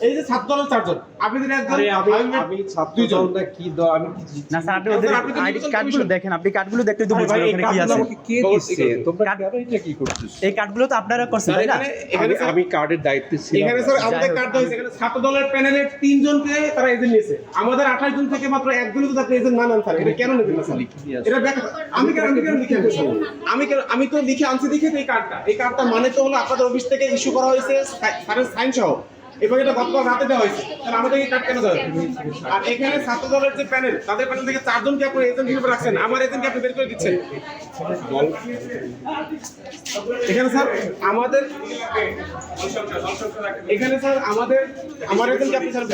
এই যে ছাত্র দলের চারজন আপনি একজন আমি ছাত্র দুইজন। দলটা কি দল? আমি না স্যার আপনি ওদের তো আইডি কার্ডগুলো দেখেন আপনি কার্ডগুলো দেখতে তো বুঝবেন ভাই, কি আছে। কে দিচ্ছে? তোমরা কার্ড- এটা কি করছিস? এই কার্ডগুলো তো আপনারা করছেন তাই না? এখানে এখানে আমি- কার্ডের দায়িত্বে ছিলাম। এখানে স্যার আমাদের কার্ড হয়েছে এখানে ছাত্র দলের প্যানেলের তিনজনকে তারা এজেন্ট নিয়েছে। আমাদের আঠাশ জন থেকে মাত্র একজনই তো আপনি এজেন্ট না নেন স্যার এটা কেন নেবেন না স্যার? এটা আমি কেন আমি কেন লিখে আনছি আমি কেন আমি তো লিখে আনছি দেখে এই কার্ডটা। এই কার্ডটা মানে তো হলো আপনাদের অফিস থেকে ইস্যু করা হয়েছে স্যারের সাইন সহ। এবং এটা গতকাল রাতে দেওয়া হয়েছে। তাহলে আমাদের এই কার্ড কেন দেওয়া আর এখানে ছাত্র যে প্যানেল তাদের প্যানেল থেকে চারজনকে আপনি এজেন্ট হিসেবে রাখছেন? আমার এজেন্টকে আপনি বের করে দিচ্ছেন? এখানে স্যার, আমাদের এখানে স্যার, আমাদের আমার এজেন্টকে আপনি স্যার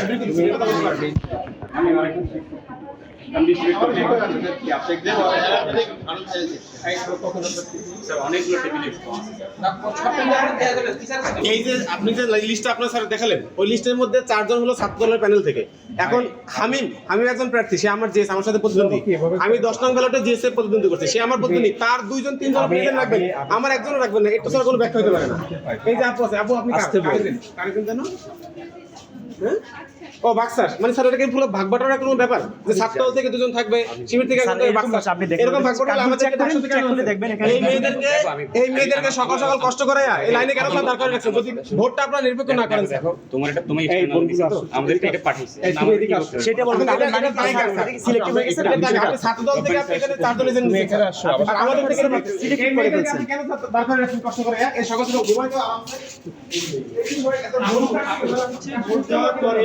এই যে আপনি যে লিস্টটা আপনার স্যার দেখালেন ওই লিস্টের মধ্যে চারজন হলো ছাত্র দলের প্যানেল থেকে। এখন হামিম হামিম একজন প্রার্থী সে আমার জিএস আমার সাথে প্রতিদ্বন্দ্বী। আমি দশ নং ব্যালটে জিএস এর প্রতিদ্বন্দ্বী করছি সে আমার প্রতিদ্বন্দ্বী। তার দুইজন তিনজন আমি- প্রেজেন্ট রাখবেন আমার একজনও রাখবেন না একটু ছাড়া কোনো ব্যাখ্যা হতে পারে না। এই যে আপু আছে আপু আপনি কার? আসতে বল। কারেন্ট কারেন্ট হ্যাঁ? ও বাক্সার। মানে স্যার এটা কি পুরো ভাগ বাটোয়ারা কোনো ব্যাপার? যে ছাত্র থেকে দুজন থাকবে শিবির থেকে একজন বাক্সার। আপনি দেখেন। এরকম ভাগ বাটোয়ারা check থেকে। দেখবেন এখানে। এই মেয়েদেরকে এই মেয়েদেরকে সকাল সকাল কষ্ট করাইয়া এই লাইনে কেন স্যার দাঁড় করে রাখছেন যদি ভোটটা আপনারা নিরপেক্ষ না করেন স্যার। তোমার এটা তুমি এই বোনগুলো এটা এই আসো। সেটা বলবেন এটা মানে। সিলেক্টিভ হয়ে গেছে আপনি ছাত্র দল থেকে আপনি এখানে চারজন এজেন্ট নিয়েছেন। আর আমাদের থেকে সিলেক্ট করে মেয়েদেরকে কেন দাঁড় করে রাখছেন কষ্ট করে এই সকাল সকাল ঘুমাই তো আরামসে ভোট দেওয়ার পরে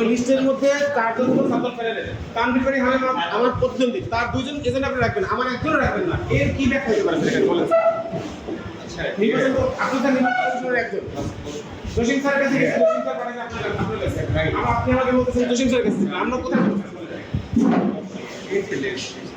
ওই লিস্টের মধ্যে চারজন হলো ছাত্র করে দেবেন তানবির আমি আমার- আমার প্রতিদ্বন্দ্বী। তার দুজন এজেন্ট আপনি রাখবেন আমার একজনও রাখবেন না। এর কি ব্যাখ্যা হতে পারে সেখানে বলেন। নির্বাচন তো আপনি স্যার নির্বাচন একজন। জসিম স্যারের কাছে গেছি জসিম স্যার পাঠাইছে আপনার কাছে, আপনার কাছে। আপনি আমাকে বলতেছেন জসিম স্যার কাছে। আমরা কোথায়?